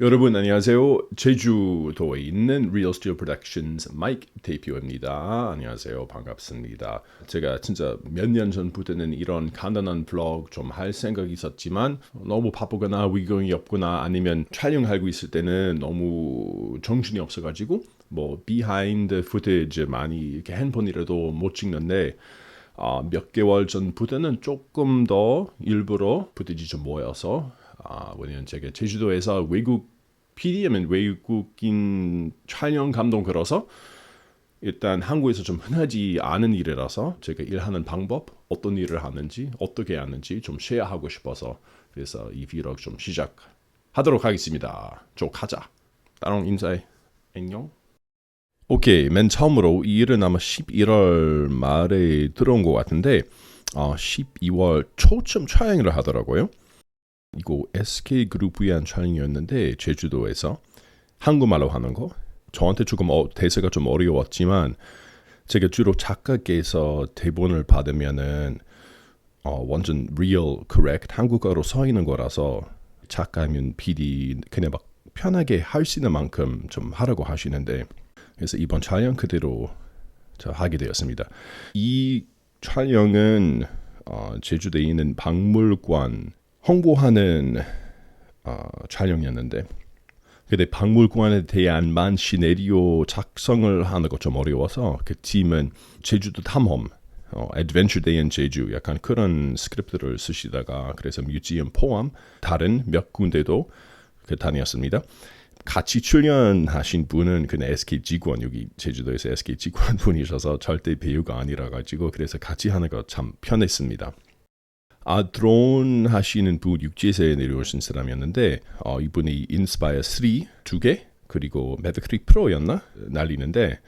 여러분 안녕하세요. 제주도에 있는 Real Steel Productions 마이크 대표입니다. 안녕하세요. 반갑습니다. 제가 진짜 몇 년 전부터는 이런 간단한 블로그 좀 할 생각이 있었지만 너무 바쁘거나 위경이 없거나 아니면 촬영하고 있을 때는 너무 정신이 없어가지고 뭐 비하인드 후테이지 많이 이렇게 핸폰이라도 못 찍는데 아, 몇 개월 전부터는 조금 더 일부러 부티지 좀 모여서 아, 왜냐면 제가 제주도에서 외국 PD면 외국인 촬영 감독 걸어서 일단 한국에서 좀 흔하지 않은 일이라서 제가 일하는 방법, 어떤 일을 하는지, 어떻게 하는지 좀 쉐어하고 싶어서 그래서 이 비록 좀 시작하도록 하겠습니다. 좀 가자. 따롱 인사해. 안녕. 오케이, 맨 처음으로 이 일은 아마 11월 말에 들어온 것 같은데 어, 12월 초쯤 촬영을 하더라고요. 이거 SK 그룹 위한 촬영이었는데 제주도에서 한국말로 하는 거. 저한테 조금 어, 대세가 좀 어려웠지만 제가 주로 작가께서 대본을 받으면은 어, 완전 real, correct 한국어로 써 있는 거라서 작가면 PD 그냥 막 편하게 할 수 있는 만큼 좀 하라고 하시는데 그래서 이번 촬영 그대로 저 하게 되었습니다. 이 촬영은 어, 제주도에 있는 박물관 홍보하는 어, 촬영이었는데 근데 박물관에 대한만 시네리오 작성을 하는 거좀 어려워서 그 팀은 제주도 탐험 어, Adventure Day in 제주 약간 그런 스크립트를 쓰시다가 그래서 뮤지엄 포함 다른 몇 군데도 그 다녔습니다. 같이 출연하신 분은 그 SK 직원 여기 제주도에서 SK 직원 분이셔서 절대 배우가 아니라 가지고 그래서 같이 하는 거 참 편했습니다. 아 드론 하시는 분 육지에서 내려오신 사람이었는데 어, 이분이 인스파이어 3 두 개 그리고 매드크릭 프로였나? 날리는데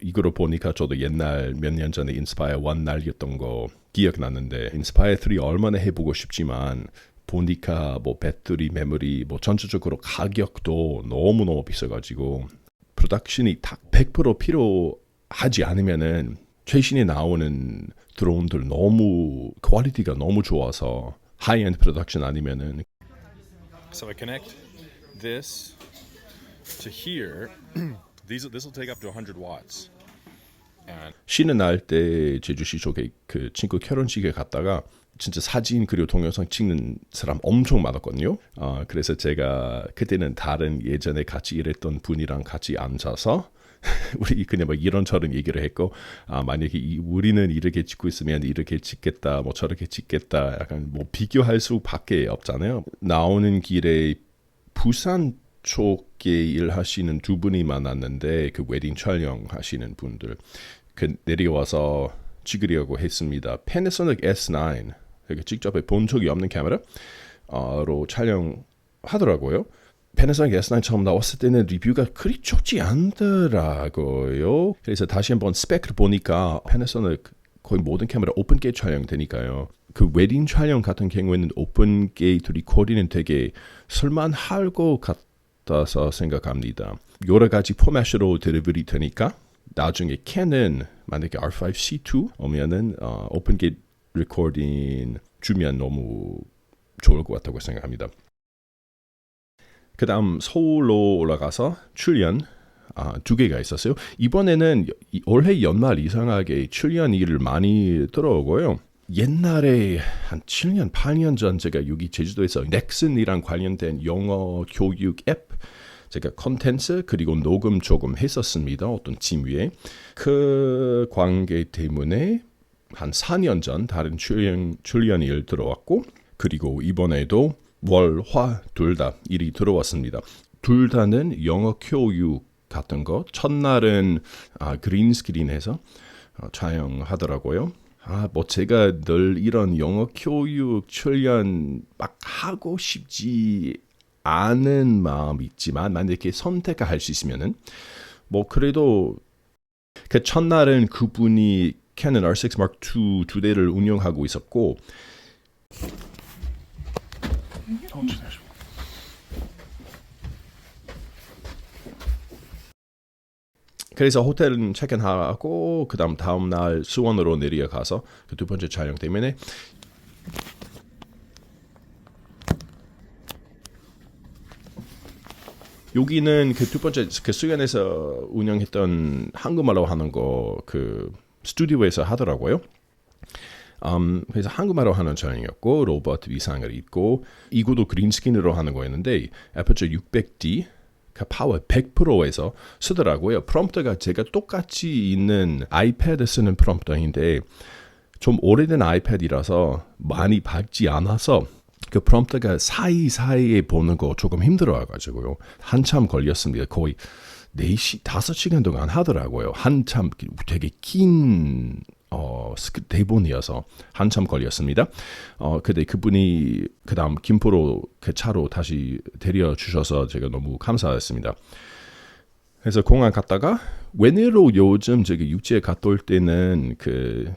이거로 보니까 저도 옛날 몇 년 전에 인스파이어 1 날렸던 거 기억났는데 인스파이어 3 얼마나 해보고 싶지만 보니까 뭐 배터리, 메모리, 뭐 전체적으로 가격도 너무 너무 비싸가지고 프로덕션이 딱 100% 필요하지 않으면은 최신에 나오는 드론들 너무 퀄리티가 너무 좋아서 하이엔드 프로덕션 아니면은 So I connect this to here. These this will take up to 100 watts. And 쉬는 날때 제주시 쪽에 그 친구 결혼식에 갔다가 진짜 사진 그리고 동영상 찍는 사람 엄청 많았거든요. 어, 그래서 제가 그때는 다른 예전에 같이 일했던 분이랑 같이 앉아서 우리 그냥 뭐 이런저런 얘기를 했고 아 만약에 이, 우리는 이렇게 찍고 있으면 이렇게 찍겠다 뭐 저렇게 찍겠다 약간 뭐 비교할 수밖에 없잖아요. 나오는 길에 부산 쪽에 일하시는 두 분이 만났는데 그 웨딩 촬영 하시는 분들 그 내려와서 찍으려고 했습니다. 패나소닉 S9 그러니까 직접 본 적이 없는 카메라로 촬영하더라고요. 패나소닉 S9 처음 나왔을 때는 리뷰가 그리 좋지 않더라고요. 그래서 다시 한번 스펙을 보니까 패나소닉 거의 모든 카메라 오픈 게이트 촬영되니까요. 그 웨딩 촬영 같은 경우에는 오픈 게이트 리코딩은 되게 쓸만할 것 같아서 생각합니다. 여러 가지 포맷으로 딜리버리 되니까 나중에 캐는 만약에 R5C2 오면은 어, 오픈 게이트 리코딩 주면 너무 좋을 것 같다고 생각합니다. 그 다음 서울로 올라가서 출연 아, 두 개가 있었어요. 이번에는 이- 올해 연말 이상하게 출연 일을 많이 들어오고요. 옛날에 한 7년, 8년 전 제가 여기 제주도에서 넥슨이랑 관련된 영어 교육 앱 제가 컨텐츠 그리고 녹음 조금 했었습니다. 어떤 팀 위에 그 관계 때문에 한 4년 전 다른 출연 출연 일 들어왔고 그리고 이번에도 월, 화 둘 다 일이 들어왔습니다. 둘 다는 영어 교육 같은 거 첫날은 아, 그린 스크린에서 어, 촬영하더라고요. 아, 뭐 제가 늘 이런 영어 교육 출연 막 하고 싶지 않은 마음이 있지만 만약에 선택할 수 있으면은 뭐 그래도 그 첫날은 그분이 캐논 R6 Mark II 두 대를 운영하고 있었고 그래서 호텔은 체크인하고 그다음 다음 날 수원으로 내려가서 그 두 번째 촬영 때문에 여기는 그 두 번째 그 수련에서 운영했던 한국말로 하는 거 그 스튜디오에서 하더라고요. 음, 그래서 한국말로 하는 촬영이었고 로봇 위상을 입고 이구도 그린스킨으로 하는 거였는데 애플처 600D 그 파워 100%에서 쓰더라고요. 프롬프터가 제가 똑같이 있는 아이패드 쓰는 프롬프터인데 좀 오래된 아이패드라서 많이 밝지 않아서 그 프롬프터가 사이사이에 보는 거 조금 힘들어가지고요. 한참 걸렸습니다. 거의 4시, 5시간 동안 하더라고요. 한참 되게 긴 어, 대본이어서 한참 걸렸습니다. 어, 근데 그분이 그 다음 김포로 그 차로 다시 데려 주셔서 제가 너무 감사했습니다. 그래서 공항 갔다가 웬일로 요즘 저기 육지에 갔다 올 때는 그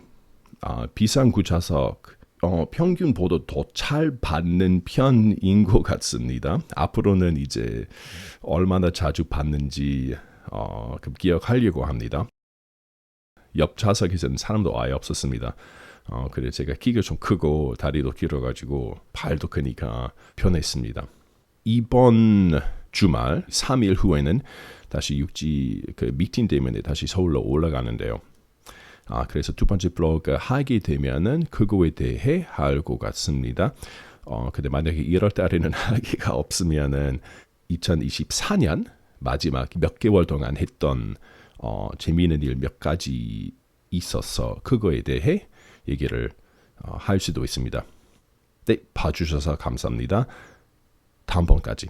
아, 비상구좌석 어, 평균보다 더 잘 받는 편인 것 같습니다. 앞으로는 이제 얼마나 자주 받는지 어, 그 기억하려고 합니다. 옆 좌석에서는 사람도 아예 없었습니다. 어, 그래 제가 키가 좀 크고 다리도 길어가지고 팔도 크니까 편했습니다. 이번 주말 3일 후에는 다시 육지 그 미팅 때문에 다시 서울로 올라가는데요. 아, 그래서 두 번째 블로그 하게 되면은 그거에 대해 할 것 같습니다. 어, 근데 만약에 1월 달에는 하기가 없으면은 2024년 마지막 몇 개월 동안 했던 어, 재미있는 일 몇 가지 있어서 그거에 대해 얘기를 어, 할 수도 있습니다. 네, 봐주셔서 감사합니다. 다음번까지.